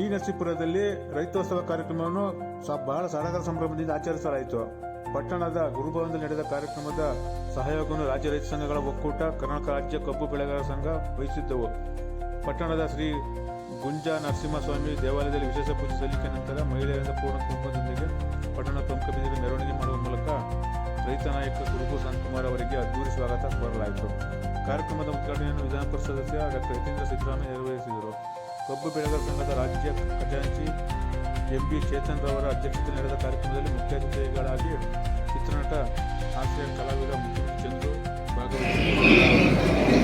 T ನರಸೀಪುರದಲ್ಲಿ ರೈತೋತ್ಸವ ಕಾರ್ಯಕ್ರಮವನ್ನು ಬಹಳ ಸಡಗರ ಸಂಭ್ರಮದಿಂದ ಆಚರಿಸಲಾಯಿತು. ಪಟ್ಟಣದ ಗುರುಭವನದಲ್ಲಿ ನಡೆದ ಕಾರ್ಯಕ್ರಮದ ಸಹಯೋಗವನ್ನು ರಾಜ್ಯ ರೈತ ಸಂಘಗಳ ಒಕ್ಕೂಟ, ಕರ್ನಾಟಕ ರಾಜ್ಯ ಕಬ್ಬು ಬೆಳೆಗಾರರ ಸಂಘ ವಹಿಸಿದ್ದವು. ಪಟ್ಟಣದ ಶ್ರೀ ಗುಂಜಾ ನರಸಿಂಹಸ್ವಾಮಿ ದೇವಾಲಯದಲ್ಲಿ ವಿಶೇಷ ಪೂಜೆ ಸಲ್ಲಿಕೆ ನಂತರ ಮಹಿಳೆಯರಿಂದ ಪೂರ್ಣ ಕುಟುಂಬದೊಂದಿಗೆ ಪಟ್ಟಣ ಪ್ರಮುಖ ಬೀದಿಯಲ್ಲಿ ಮೆರವಣಿಗೆ ಮಾಡುವ ಮೂಲಕ ರೈತ ನಾಯಕ ಗುರುಗು ಸಂತಕುಮಾರ್ ಅವರಿಗೆ ಅದ್ದೂರಿ ಸ್ವಾಗತ ಕೋರಲಾಯಿತು. ಕಾರ್ಯಕ್ರಮದ ಉದ್ಘಾಟನೆಯನ್ನು ವಿಧಾನ ಪರಿಷತ್ ಸದಸ್ಯ ಡಾಕ್ಟರ್ ಯತೀಂದ್ರ ಸಿದ್ದರಾಮಯ್ಯ ನೆರವೇರಿಸಿದರು ಕಬ್ಬು ಬೆಳೆಗಾರರ ಸಂಘದ ರಾಜ್ಯ ಖಜಾಂಚಿ ಎಂ ಬಿ ಚೇತನ್ ರವರ ಅಧ್ಯಕ್ಷತೆಯಲ್ಲಿ ನಡೆದ ಕಾರ್ಯಕ್ರಮದಲ್ಲಿ ಮುಖ್ಯ ಅತಿಥಿಗಳಾಗಿ ಚಿತ್ರನಟ ಹಾಸ್ಯ ಕಲಾವಿದ ಮುಖ್ಯಮಂತ್ರಿ ಚಂದ್ರು ಭಾಗವಹಿಸಿದರು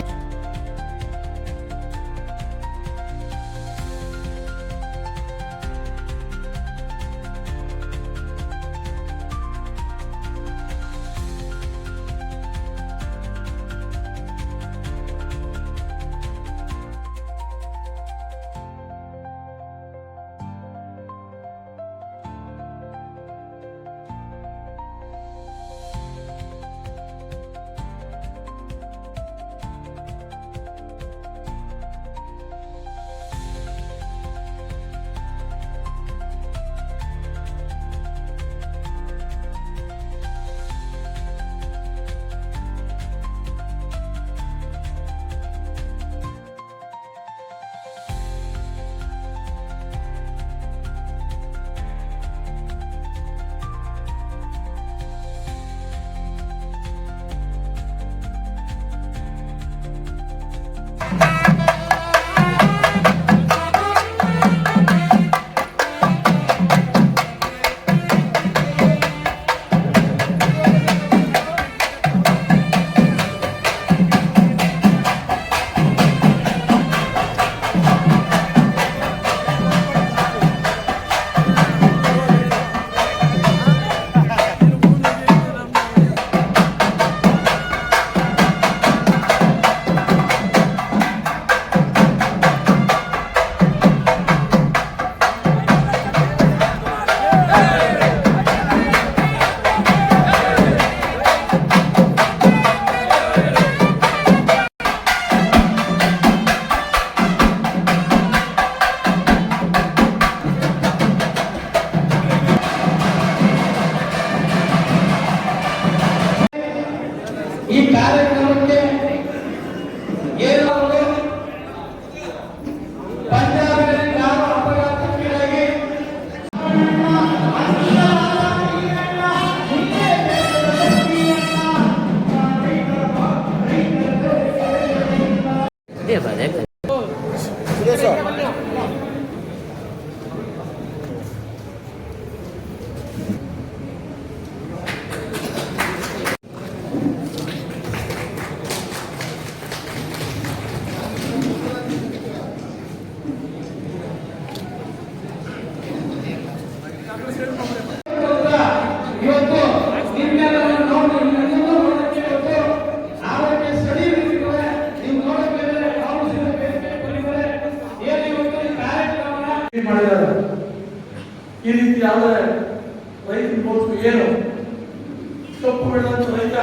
ಕಪ್ಪು ಬೆಳೆದಂತ ರೈತ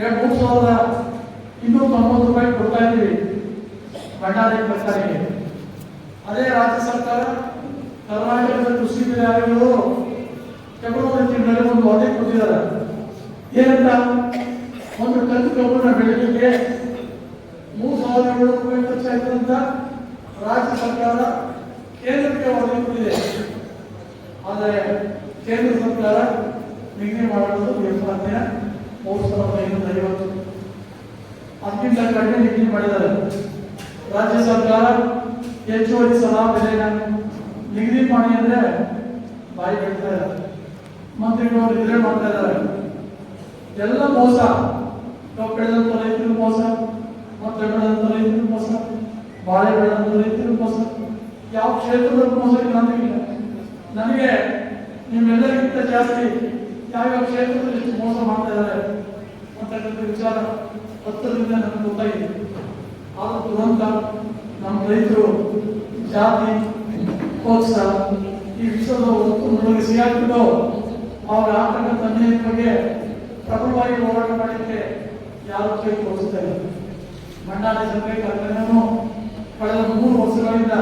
ಎರಡು ಮೂರು ಸಾವಿರದ ಇನ್ನೂರ ತೊಂಬತ್ತು ರೂಪಾಯಿ ಕೊಡ್ತಾ ಇದ್ದೀವಿ. ಭಂಡಾರಿ ಸರ್ಕಾರಕ್ಕೆ ಅದೇ ರಾಜ್ಯ ಸರ್ಕಾರ ಕರ್ನಾಟಕದ ಕೃಷಿ ಆಯೋಗಗಳು ಫೆಬ್ರವರಿ ತಿಂಗಳಲ್ಲಿ ಒಂದು ವರದಿ ಕೊಟ್ಟಿದ್ದಾರೆ. ಏನಂತ? ಒಂದು ಟನ್ ಕಬ್ಬನ್ನ ಬೆಳೆಯಲಿಕ್ಕೆ ಮೂರು ಸಾವಿರದ ಏಳು ರೂಪಾಯಿ ಖರ್ಚಾಯ್ತು ಅಂತ ರಾಜ್ಯ ಸರ್ಕಾರ ಕೇಂದ್ರಕ್ಕೆ ವರದಿ ಕೊಟ್ಟಿದೆ. ಆದರೆ ಕೇಂದ್ರ ಸರ್ಕಾರ ನಿಗದಿ ಮಾಡುವುದು ವ್ಯವಸ್ಥೆ ಮೂರು ಸಾವಿರದ ಐನೂರ ಐವತ್ತು ಅದಕ್ಕಿಂತ ಕಡಿಮೆ ನಿಗದಿ ಮಾಡಿದ್ದಾರೆ. ರಾಜ್ಯ ಸರ್ಕಾರ ಹೆಚ್ಚುವರಿ ಸಲ ಬೆಲೆನ ನಿಗದಿ ಮಾಡಿ ಅಂದ್ರೆ ಬಾಯಿ ಬಿಡ್ತಾ ಇದ್ದಾರೆ. ಮಂತ್ರಿಗಳು ನಿದ್ರೆ ಮಾಡ್ತಾ ಇದ್ದಾರೆ. ಎಲ್ಲ ಮೋಸ. ಕಬ್ಬು ಬೆಳೆದಂತ ರೈತರು ಮೋಸ ಮತ್ತೆ ಬೆಳೆದಂತ ರೈತರು ಮೋಸ ಬಾಳೆ ಬೆಳೆದಂತ ರೈತರು ಮೋಸ, ಯಾವ ಕ್ಷೇತ್ರದಲ್ಲಿ ಮೋಸ ಇಲ್ಲ ನನಗೆ ನಿಮ್ಮೆಲ್ಲರಿಗಿಂತ ಜಾಸ್ತಿ ಯಾವ್ಯಾವ ಕ್ಷೇತ್ರದಲ್ಲಿ ಮೋಸ ಮಾಡ್ತಾ ಇದ್ದಾರೆ? ಅಂತಕ್ಕಂಥ ವಿಚಾರ ಹತ್ತರಿಂದ ನನಗೆ ಗೊತ್ತಾಗಿದೆ. ಆದ ತುರಂತ ನಮ್ಮ ರೈತರು, ಜಾತಿ ಕೋತ್ಸ ಈ ವಿಷಯದ ಒತ್ತು ಸಿಗಾಕ್ಬಿಟ್ಟು ಅವ್ರ ಆಗ್ತಕ್ಕಂಥ ಅನ್ಯಾಯದ ಬಗ್ಗೆ ಪ್ರಬಲವಾಗಿ ಹೋರಾಟ ಮಾಡಲಿಕ್ಕೆ ಯಾರು ಕೈ ತೋರಿಸ್ತಾ ಇಲ್ಲ. ಮಂಡಾಲ ಸಕ್ಕರೆ ಕಾರ್ಖಾನೆಯನ್ನು ಕಳೆದ ಮೂರು ವರ್ಷಗಳಿಂದ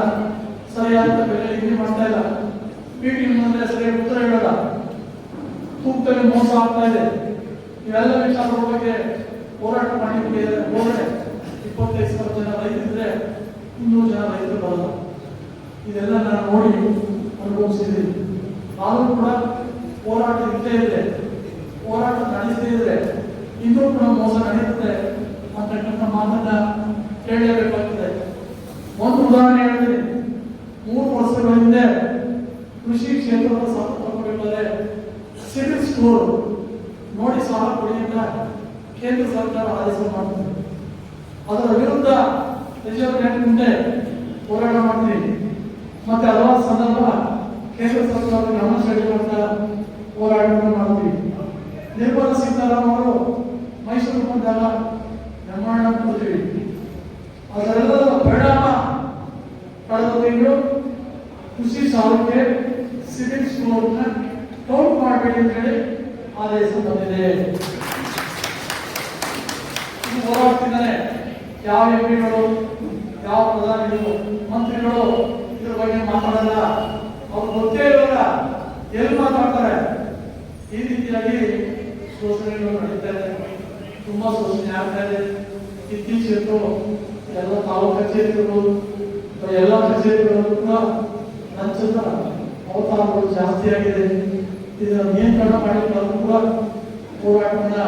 ಟಿ ವಿ ಮುಂದೆ ಸರಿಯಾಗಿ ಉತ್ತರ ಹೇಳಲ್ಲ. ತೂಕದಲ್ಲಿ ಮೋಸ ಆಗ್ತಾ ಇದೆ. ಇವೆಲ್ಲ ವಿಚಾರಗಳ ಬಗ್ಗೆ ಹೋರಾಟ ಮಾಡಿ ಹೋದ್ರೆ ಇಪ್ಪತ್ತೈದು ಸಾವಿರ ಜನ ರೈತರಿದ್ರೆ ಇನ್ನೂರು ಜನ ರೈತರು ಬರಲ್ಲ ಇದೆಲ್ಲ ನಾನು ನೋಡಿ ಅನುಭವಿಸಿದ್ದೀನಿ. ಆದರೂ ಕೂಡ ಹೋರಾಟ ಇದ್ದೇ ಇದೆ. ಹೋರಾಟ ನಡೀತಾ ಇದ್ರೆ ಇನ್ನೂ ಕೂಡ ಮೋಸ ನಡೀತದೆ ಅಂತಕ್ಕಂಥ ಮಾತನ್ನ ಕೇಳಲೇಬೇಕಾಗ್ತದೆ ಒಂದು ಉದಾಹರಣೆ ಹೇಳ್ತೀನಿ ಮೂರು ವರ್ಷಗಳ ಹಿಂದೆ ಕೃಷಿ ಕ್ಷೇತ್ರದ ಸಾಲ ತಗೋಬೇಕಾದ್ರೆ ಸಿವಿಲ್ ಸ್ಕೋರ್ ನೋಡಿ ಸಾಲ ಕೊಡಿ ಅಂತ ಕೇಂದ್ರ ಸರ್ಕಾರ ಆದೇಶ ಮಾಡ್ತದೆ ಅದರ ವಿರುದ್ಧ ರಿಸರ್ವ್ ಬ್ಯಾಂಕ್ ಮುಂದೆ ಹೋರಾಟ ಮಾಡ್ತೀವಿ ಮತ್ತೆ ಹಲವಾರು ಸಂದರ್ಭ ಕೇಂದ್ರ ಸರ್ಕಾರ ಗಮನ ಸೆಳೆಯುವಂತ ಹೋರಾಟವನ್ನು ಮಾಡ್ತೀವಿ ನಿರ್ಮಲಾ ಸೀತಾರಾಮ ಅವರು ಮೈಸೂರು ಬಂದಾಗ ನಿರ್ಮಾಣ ಕೊಡ್ತೀವಿ. ಅದರೆಲ್ಲರ ಪರಿಣಾಮ ಕಳೆದ ತಿಂಗಳು ಕೃಷಿ ಸಾಲಕ್ಕೆ ಸಿವಿಲ್ ಸ್ಕೋರ್ನ ಕೌಂಟ್ ಮಾಡಬೇಡಿ ಅಂತ ಹೇಳಿ ಆದೇಶ ಬಂದಿದೆ. ಹೋರಾಡ್ತಿದ್ದಾರೆ. ಯಾವ ಎಂಪಿಗಳು, ಯಾವ ಪ್ರಧಾನಿಗಳು, ಮಂತ್ರಿಗಳು, ಇದ್ರ ಬಗ್ಗೆ ಮಾತಾಡಲ್ಲ. ಅವ್ರು ಗೊತ್ತೇ ಇರೋಲ್ಲ. ಎಲ್ಲಿ ಮಾತಾಡ್ತಾರೆ? ಈ ರೀತಿಯಾಗಿ ಶೋಷಣೆಗಳು ನಡೀತಾ ಇದೆ. ತುಂಬಾ ಶೋಷಣೆ ಆಗ್ತಾ ಇದೆ. ಇತ್ತೀಚೆಗೂ ಎಲ್ಲ ತಾವು ಕಚೇರಿಗಳು ಎಲ್ಲ ಕಚೇರಿಗಳು ಕೂಡ ಲಂಚದ ಅವತಾರಗಳು ಜಾಸ್ತಿ ಆಗಿದೆ. ಇದನ್ನ ನಿಯಂತ್ರಣ ಮಾಡಲಿಕ್ಕೆ ಕೂಡ ಹೋರಾಟವನ್ನ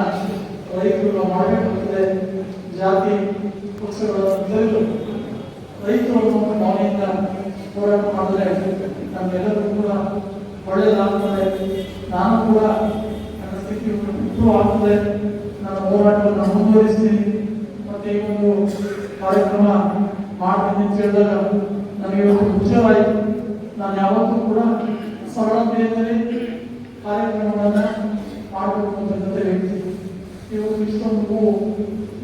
ರೈತರು ಮಾಡಬೇಕಾಗ್ತದೆ ಜಾತಿ, ಪಕ್ಷಗಳ ಮೊದಲು ರೈತರು ಅನ್ನುವಂಥ ಭಾವನೆಯಿಂದ ಹೋರಾಟ ಮಾಡಿದ್ರೆ ನಮ್ಮೆಲ್ಲರೂ ಕೂಡ ಒಳ್ಳೆಯದಾಗ್ತದೆ. ನಾನು ಕೂಡ ಸ್ಥಿತಿ ಆಗ್ತದೆ ನನ್ನ ಹೋರಾಟವನ್ನು ಮುಂದುವರಿಸ್ತೀನಿ ಮತ್ತೆ ಈ ಒಂದು ಕಾರ್ಯಕ್ರಮ ಮಾಡ್ತೀನಿ ಅಂತ ಹೇಳಿದಾಗ ನನಗೆ ಒಂದು ಖುಷಿಯಾಯಿತು ನಾನು ಯಾವತ್ತೂ ಕೂಡ ಸರಳತೆಯಲ್ಲಿ ಕಾರ್ಯಕ್ರಮಗಳನ್ನು ಮಾಡಬೇಕು ಅಂತ ವ್ಯಕ್ತಿ ಇವತ್ತು ಇಷ್ಟೊಂದು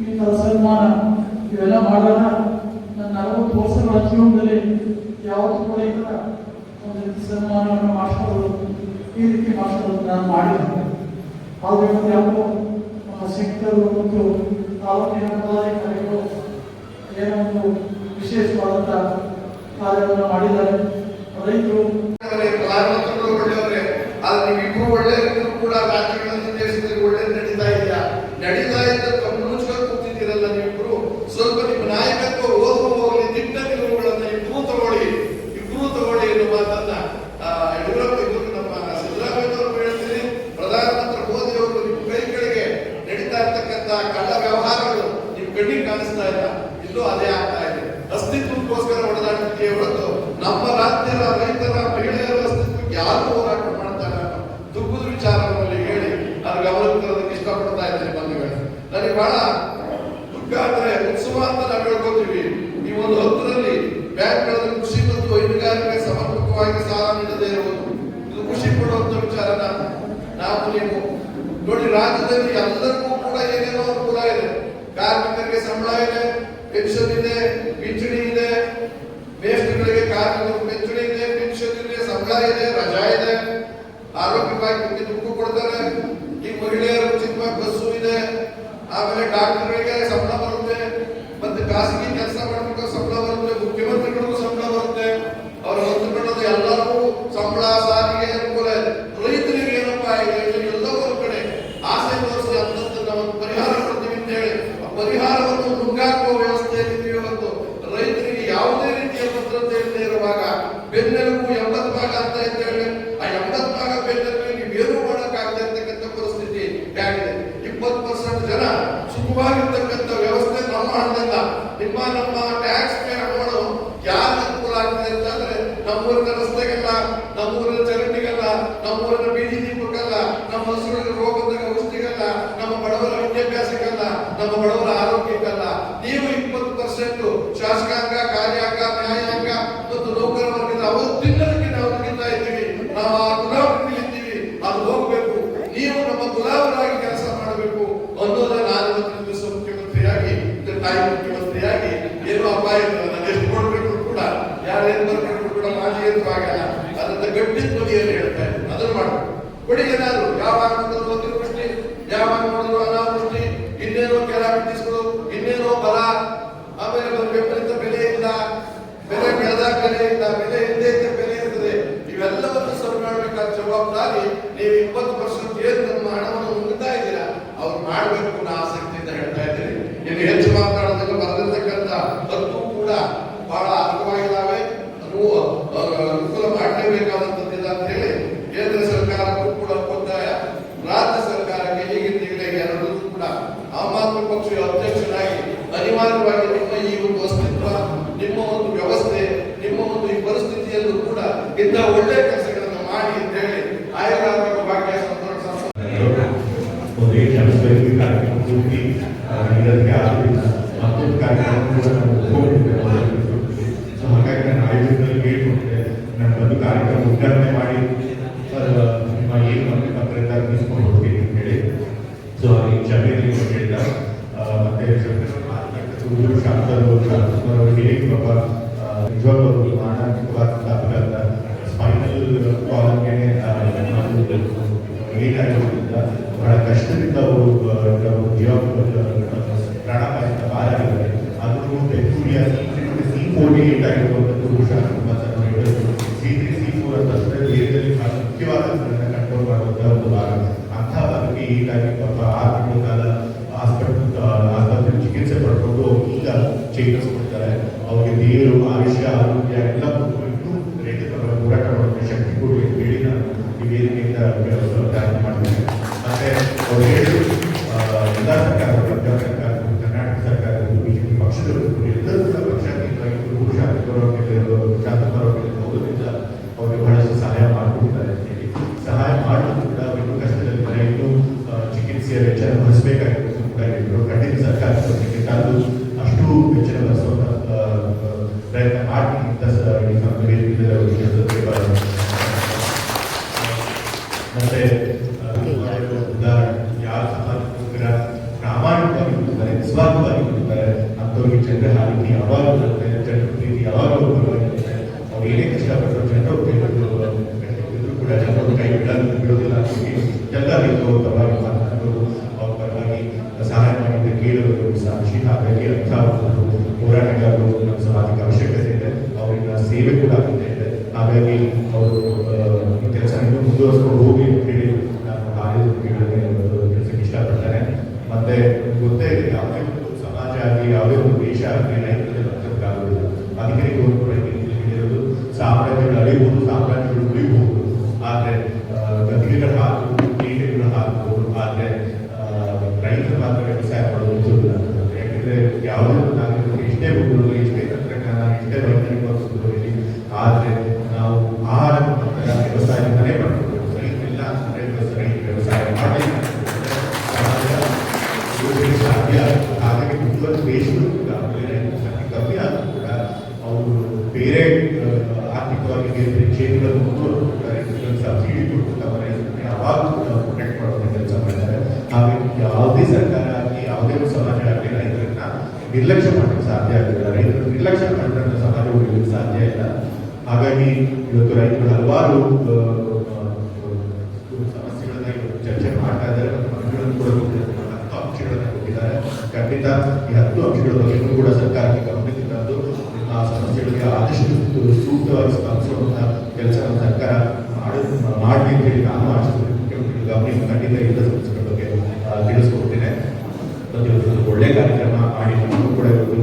ಈ ಥರ ಸನ್ಮಾನ ಇವೆಲ್ಲ ಮಾಡೋಣ ನನ್ನ ನಲವತ್ತು ವರ್ಷಗಳ ಜೀವನದಲ್ಲಿ ಯಾವತ್ತೂ ಕೂಡ ಈ ಥರ ಒಂದು ಸನ್ಮಾನವನ್ನು ಮಾಡಿಸ್ಕೊಳ್ಳೋದು ಈ ರೀತಿ ಮಾಡಿಸ್ಕೊಳ್ಳೋದು ನಾನು ಮಾಡಿದ್ದೇನೆ. ಆದರೆ ಇವತ್ತು ನಮ್ಮ ಶಿಕ್ಷಕರು ಮತ್ತು ತಾಲೂಕಿನ ಪದಾಧಿಕಾರಿಗಳು ಏನೋ ಒಂದು ವಿಶೇಷವಾದಂಥ ಕಾರ್ಯವನ್ನು ಮಾಡಿದ್ದಾರೆ. ರೈತರು ಒಳ್ಳೆಯವರೇ, ಪ್ರಧಾನಮಂತ್ರಿಗಳು ಒಳ್ಳೆಯವರೇ ಆದ್ರೆ ನೀವಿಬ್ರು ಒಳ್ಳೆಯವರು ಕೂಡ ರಾಜ್ಯಗಳಲ್ಲಿ ದೇಶದಲ್ಲಿ ಒಳ್ಳೆ ನಡೀತಾ ಇದೆಯಾ ನಡೀತಾ ಇದ್ದ ಮುಚ್ಕೊಂಡು ಕೂತಿದ್ದೀರಲ್ಲ ನೀವಿಬ್ರು ಸ್ವಲ್ಪ ನಿಮ್ಮ ನಾಯಕತ್ವ ಓದುವ ಹೋಗಲಿ ದಿಟ್ಟ ನಿಲುವುಗಳನ್ನ ಇಬ್ರು ತಗೊಳ್ಳಿ ಇಬ್ರು ತಗೊಳ್ಳಿ ಎನ್ನುವ ಮಾತನ್ನ ಆ, ಯಡಿಯೂರಪ್ಪ ಇವರು ನಮ್ಮ ಸಿದ್ದರಾಮಯ್ಯ ಅವರು ಹೇಳ್ತೀನಿ ಪ್ರಧಾನಮಂತ್ರಿ ಮೋದಿ ಅವರು ನಿಮ್ಮ ಕೈ ಕೆಳಗೆ ನಡೀತಾ ಇರ್ತಕ್ಕಂಥ ಕಳ್ಳ ವ್ಯವಹಾರಗಳು ನಿಮ್ ಕಣ್ಣಿಗೆ ಕಾಣಿಸ್ತಾ ಇಲ್ಲ ಇಲ್ಲೂ ಅದೇ ಆಗ್ತಾ ಇದೆ ಅಸ್ತಿತ್ವಕ್ಕೋಸ್ಕರ ಹೊಡೆದಾಡ್ತಿದೆಯೇ ಹೊರತು ನಮ್ಮ ರಾಜ್ಯದ ರೈತರ ಮಹಿಳೆಯರ ಅಸ್ತಿತ್ವಕ್ಕೆ ಯಾರು ಹೋರಾಟ ಮಾಡ್ತಾರೆ ಅನ್ನೋ ದುಃಖದ ವಿಚಾರವನ್ನು ಹೇಳಿ ನಾನು ಗಮನಕ್ಕೆ ತರೋದಕ್ಕೆ ಇದ್ದೀರಿ ಬಂಧುಗಳೇ. ನನಗೆ ಬಹಳ ದುಃಖ ಆದ್ರೆ ಉತ್ಸವ ಅಂತ ನಾವು ಹೇಳ್ಕೊತೀವಿ. ಈ ಒಂದು ಹತ್ತರಲ್ಲಿ ಬ್ಯಾಂಕ್ಗಳಲ್ಲಿ ಕೃಷಿ ಮತ್ತು ಹೈನುಗಾರಿಕೆ ಸಮರ್ಪಕವಾಗಿ ಸಾಲ ನೀಡದೇ ಇರುವುದು. ಇದು ಖುಷಿ ಪಡುವಂತ ವಿಚಾರನ ನಾವು ನೀವು ನೋಡಿ, ರಾಜ್ಯದಲ್ಲಿ ಎಲ್ಲರಿಗೂ ಕೂಡ ಏನೇನೋ ಅನುಕೂಲ ಇದೆ. ಕಾರ್ಮಿಕರಿಗೆ ಸಂಬಳ ಇದೆ ಪೆನ್ಷನ್ ಇದೆ, ಪಿಂಚಣಿ ಇದೆ ಮೇಸ್ಟ್ಗಳಿಗೆ ಕಾರ್ಮಿಕರು ಪಿಂಚಣಿ ಇದೆ ಪೆನ್ಷನ್ ಇದೆ, ಸಂಬಳ ಇದೆ, ರಜಾ ಇದೆ. ಆರೋಗ್ಯವಾಗಿ ದುಡ್ಡು ಕೊಡ್ತಾರೆ. ಈ ಮಹಿಳೆಯರು ಉಚಿತವಾಗಿ ಬಸ್ಸು ಇದೆ. ಆಮೇಲೆ ಡಾಕ್ಟರ್ಗಳಿಗೆ ಸಂಬಳ ಬರುತ್ತೆ. ಮತ್ತೆ ಖಾಸಗಿ ಕೆಲಸ ಮಾಡಬೇಕು ಸಂಬಳ ಬರುತ್ತೆ ಮುಖ್ಯಮಂತ್ರಿಗಳಿಗೂ ಸಂಬಳ ಬರುತ್ತೆ ಅವರ ಮಂತ್ರಿಗಳದ್ದು ಎಲ್ಲರಿಗೂ ಸಂಬಳ ಸಾರಿಗೆ ಅನುಕೂಲ ಇದೆ ರೈತರಿಗೆ ಏನಪ್ಪಾ ಇದೆ ಇದು ಎಲ್ಲವೂ ಒಂದು ಕಡೆ ಆಸೆ ತೋರಿಸಿ ಅಂತಂತ ನಾವು ಪರಿಹಾರ ಕೊಡ್ತೀವಿ ಅಂತ ಹೇಳಿ ಆ ಪರಿಹಾರವನ್ನು ನುಂಗಾಕುವ ವ್ಯವಸ್ಥೆಯಲ್ಲಿ ಇವತ್ತು ರೈತರಿಗೆ ಯಾವುದೇ ರೀತಿಯ ಭದ್ರತೆ ಇಲ್ಲದೆ ಇರುವಾಗ ಬೆನ್ನೆಲುಬು ಎಂಬತ್ತು ಭಾಗ ಅಂತ ಅಂತ ಹೇಳಿ ಆ ಎಂಬತ್ತು ಭಾಗ ಬೆನ್ನೆಲುಬು ನೀವು ಏನೂ ಮಾಡೋಕ್ಕಾಗದೆ ಇರ್ತಕ್ಕಂಥ ಪರಿಸ್ಥಿತಿ ಆಗಿದೆ ಇಪ್ಪತ್ತು ಪರ್ಸೆಂಟ್ ಜನ ಸುಖವಾಗಿರ್ತಕ್ಕಂಥ ವ್ಯವಸ್ಥೆ ನಮ್ಮ ಹಣದಲ್ಲ ನಿಮ್ಮ ನಮ್ಮ ಟ್ಯಾಕ್ಸ್ ಪೇ ಹಣಗಳು ಯಾರು ಅನುಕೂಲ ಆಗ್ತದೆ ಅಂತಂದ್ರೆ ನಮ್ಮೂರಿನ ರಸ್ತೆಗೆಲ್ಲ ನಮ್ಮೂರಿನ ಚರಂಡಿಗೆಲ್ಲ ನಮ್ಮೂರಿನ ಬೀದಿ ದೀಪಕ್ಕಲ್ಲ ನಮ್ಮ ಹಸುಗಳಿಗೆ ರೋಗ ಬಂದಾಗ ಔಷಧಿಗಲ್ಲ ನಮ್ಮ ಬಡವರ ವಿದ್ಯಾಭ್ಯಾಸಕ್ಕಲ್ಲ ನಮ್ಮ ಬಡವರ ಆರೋಗ್ಯಕ್ಕಲ್ಲ ನೀವು ಇಪ್ಪತ್ತು ಪರ್ಸೆಂಟ್ ಶಾಸಕಾಂಗ ಕಾರ್ಯಾಂಗ ನ್ಯಾಯಾಂಗ ಮತ್ತು ನೌಕರ ವರ್ಗದ ಅವರು ತಿನ್ನೋದಕ್ಕೆ ನಾವು ನುಡಿತಾ ಇದ್ದೀವಿ ನಾವು ಆ ಗುಲಾಬರಿದ್ದೀವಿ ಅದು ಹೋಗಬೇಕು ನೀವು ನಮ್ಮ ಗುಲಾಬರಾಗಿ ಕೆಲಸ ಮಾಡಬೇಕು ಅನ್ನೋದನ್ನ ನಾನು ಇವತ್ತಿನ ದಿವಸ ಮುಖ್ಯಮಂತ್ರಿಯಾಗಿ ಇದು ತಾಯಿ ಮುಖ್ಯಮಂತ್ರಿಯಾಗಿ ಏನು ಅಪಾಯ ಇಲ್ಲ ನಾನು ಎಷ್ಟು ಕೊಡ್ಬೇಕು ಕೂಡ ಯಾರೇನು ಬರ್ಬೇಕು ಕೂಡ ಮಾಜಿ ಏನು ಆಗಲ್ಲ ಅದನ್ನ ಗಟ್ಟಿ ಧ್ವನಿಯಲ್ಲಿ ಹೇಳ್ತಾ ಇದ್ದೀನಿ ಅದನ್ನು ಮಾಡಬೇಕು ಕೊಡಿ ಏನಾದ್ರು ಯಾವಾಗ ನೋಡಿದ್ರು ಅತಿವೃಷ್ಟಿ ಯಾವಾಗ ನೋಡಿದ್ರು ಅನಾವೃಷ್ಟಿ ಇನ್ನೇನೋ ಕೆಲಾಮಿಟೀಸ್ಗಳು ಇನ್ನೇನೋ ಬರ ಆಮೇಲೆ ಒಂದು ಬೆಂಬಲಿತ ಬೆಲೆ ಇಲ್ಲ ಬೆಲೆ ಬೆಳೆದಾಗ ಬೆಲೆ ಇಲ್ಲ ಬೆಲೆ ಇಲ್ಲದೆ ಇದ್ದ ಬೆಲೆ ಇರ್ತದೆ ಇವೆಲ್ಲವನ್ನು ಇಂಥ ಒಳ್ಳೆ ಕೆಲಸಗಳನ್ನು ಮಾಡಿ ಅಂತ ಹೇಳಿ ಆಯುರ್ವೇದ ಭಾಗ್ಯ ಉದ್ಘಾಟನೆ ಮಾಡಿ ನಿಮ್ಮ ಏನು ಮತ್ತೆ ಪತ್ರದಿಂದ ಹೋಗ್ತೀನಿ ಅಂತ ಹೇಳಿ. ಸೊ ಈ ಸಭೆಯಲ್ಲಿ ಹೇಳಿದ ಮತ್ತೆ ಆ, ನಿಜವಾಗ್ಲೂ ಈಗಾಗಿ ಪಾಪ ಆರು ತಿಂಗಳ ಕಾಲ ಹಾಸ್ಪಿಟಲ್ ಆಸ್ಪತ್ರೆ ಚಿಕಿತ್ಸೆ ಪಡ್ಕೊಂಡು ಈಗ ಚೇತರಿಸ್ಕೊಳ್ತಾರೆ ಅವ್ರಿಗೆ ದೇವರು ಆಯುಷ್ಯ, ಆರೋಗ್ಯ ನಿಸ್ವಾರ್ಥವಾಗಿ ದುಡಿತಾರೆ ಅಂಥವ್ರಿಗೆ ಜನರ ಹಾಕಿ ಯಾವಾಗ ಬರುತ್ತೆ ಜನರ ಪ್ರೀತಿ ಯಾವಾಗ ಬರುತ್ತೆ ಅವ್ರು ಏನೇ ಕಷ್ಟಪಟ್ಟರು ಜನರು ಇದ್ರು ಕೂಡ ಜನರು ಕೈ ಬಿಡಲು ಬಿಡೋದಿಲ್ಲ ಅಂತ ಹೇಳಿ ಎಲ್ಲ ರೀತಿಯ ಪರವಾಗಿ ಮಾತನಾಡೋದು ಅವ್ರ ಪರವಾಗಿ ಸಹಾಯ ಮಾಡಿದ ಕೇಳುವುದು ಸಾಕ್ಷಿ ಹಾಗಾಗಿ ಅರ್ಥ ಆಗುವುದು ರೈತರ ಸಂಖ್ಯೆ ಕಮ್ಮಿ ಆದರೂ ಕೂಡ ಅವರು ಬೇರೆ ಆರ್ಥಿಕವಾಗಿ ಬೇರೆ ಬೇರೆ ಕ್ಷೇತ್ರಗಳನ್ನು ಮುಂದುವರೆಸ್ತಾರೆ ಸಬ್ಸಿಡಿ ಕೊಟ್ಟು ತಮ್ಮ ರೈತರನ್ನ ಯಾವಾಗಲೂ ಕೂಡ ಪ್ರೊಟೆಕ್ಟ್ ಮಾಡುವಂಥ ಕೆಲಸ ಮಾಡ್ತಾರೆ. ಹಾಗಾಗಿ ಯಾವುದೇ ಸರ್ಕಾರ ಆಗಲಿ, ಯಾವುದೇ ಸಮಾಜ ಆಗಲಿ ರೈತರನ್ನ ನಿರ್ಲಕ್ಷ್ಯ ಸಾಧ್ಯ ಆಗಿಲ್ಲ. ರೈತರು ನಿರ್ಲಕ್ಷ್ಯ ಮಾಡಿದ್ರೆ ಸಮಾಜ ಉಳಿಯಲಿಕ್ಕೆ ಸಾಧ್ಯ ಇಲ್ಲ. ಹಾಗಾಗಿ ಇವತ್ತು ರೈತರು ಹಲವಾರು ಆ, ಆ, ಸಮಸ್ಯೆಗಳನ್ನ ಇವತ್ತು ಚರ್ಚೆ ಮಾಡ್ತಾ ಇದ್ದಾರೆ ಮತ್ತು ಮನವಿಗಳನ್ನು ಕೂಡ ಕೊಟ್ಟಿದ್ದಾರೆ. ಹತ್ತು ಅಂಶಗಳನ್ನ ಕೊಟ್ಟಿದ್ದಾರೆ ಖಂಡಿತ ಈ ಹತ್ತು ಅಂಶಗಳ ಬಗ್ಗೆಯೂ ಕೂಡ ಸರ್ಕಾರಕ್ಕೆ ಗಮನಕ್ಕೆ ತಂದು, ಆ ಸಮಸ್ಯೆಗಳಿಗೆ ಆದಷ್ಟು ಸೂಕ್ತವಾಗಿ ಸ್ಪಂದಿಸುವಂತ ಕೆಲಸವನ್ನು ಸರ್ಕಾರ ಮಾಡಿ ಮಾಡಲಿ ಅಂತ ಹೇಳಿ ನಾನು ಆಶಿಸ್ತೇನೆ. ಮುಖ್ಯಮಂತ್ರಿಗಳ ಗಮನಕ್ಕೆ ಖಂಡಿತ ಎಲ್ಲ ಸಮಸ್ಯೆಗಳ ಬಗ್ಗೆ ತಿಳಿಸ್ಕೊಡ್ತೇನೆ. ಮತ್ತು ಇವತ್ತು ಒಂದು ಒಳ್ಳೆ ಕಾರ್ಯಕ್ರಮ ಮಾಡಿ ನಮಗೂ ಕೂಡ ಇವತ್ತು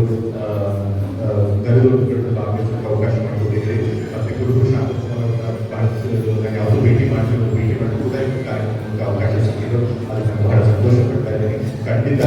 ಗದಗದಲ್ಲಿ ಭಾಗವಹಿಸಲಿಕ್ಕೆ ಅವಕಾಶ ಮಾಡಿಕೊಟ್ಟಿದ್ದೀರಿ. ಮತ್ತು ಯಾವುದೋ ಭೇಟಿ ಭೇಟಿ ಕೂಡ ಕಾರ್ಯಕ್ರಮಕ್ಕೆ ಅವಕಾಶ ಸಿಕ್ಕಿದ್ರು ಅದಕ್ಕೆ ಬಹಳ ಸಂತೋಷ ಪಡ್ತಾ ಇದ್ದೀನಿ. ಖಂಡಿತ